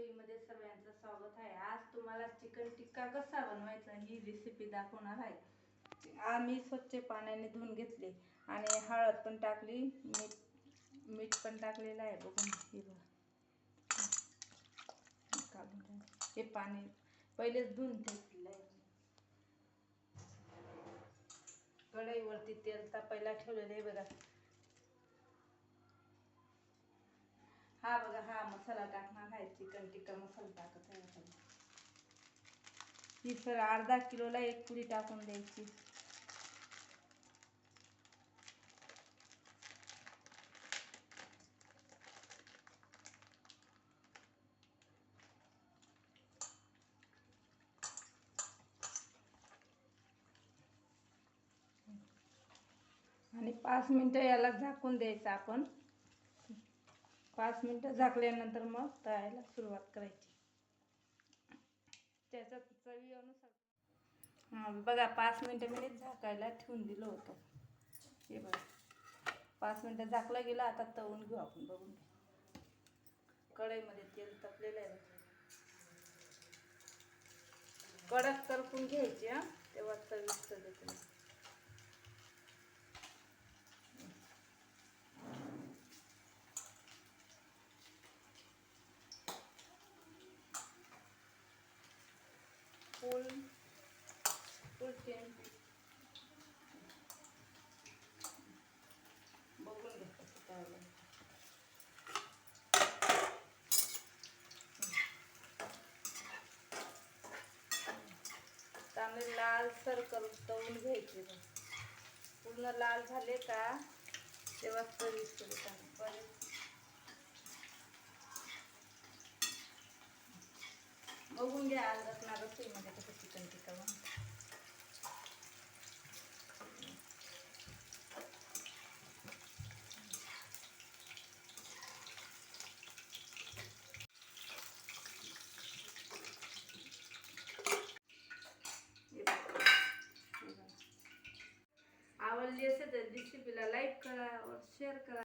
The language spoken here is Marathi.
रसोईमध्ये सगळ्यांचं स्वागत आहे. आज तुम्हाला चिकन टिक्का कसा बनवायचा ही रेसिपी दाखवणार आहे. आम्ही स्वच्छ पाण्याने धुवून घेतले आणि हळद पण टाकली मीठ मीठ पण टाकलेलं आहे. बघून हे बघा. हे पाणी पहिलेच धुवून घेतलेलं आहे. कढईवरती तेल तापायला ठेवलेलं आहे बघा. हा बघा हा मसाला टाकणार आहे. चिकन टिक्का मसाला टाकत आहे ही सर अर्धा किलोला एक पुडी टाकून द्यायची. आणि पाच मिनटं याला झाकून द्यायचं आपण. पाच मिनटं झाकल्यानंतर मग तळायला सुरुवात करायची. त्याच्यात चवीनुसार हां बघा पाच मिनटं मी झाकायला ठेवून दिलं होतं. हे बघा. पाच मिनटं झाकलं गेलं आता तळून घेऊ आपण बघून घ्या. कढईमध्ये तेल तपलेलं आहे. कडक करपून घ्यायची हां. तेव्हा चविष्ट देते फुल फुल टेन बघून घ्या कसं चांगले तळून घ्यायचे पूर्ण लाल झाले का तेव्हा चविष्ट होतात बरेच बघून घ्या आज रत्ना रसोईमध्ये જે છે તે દીક્ષિત પેલા લાઈક કરા ઓર શેર કરા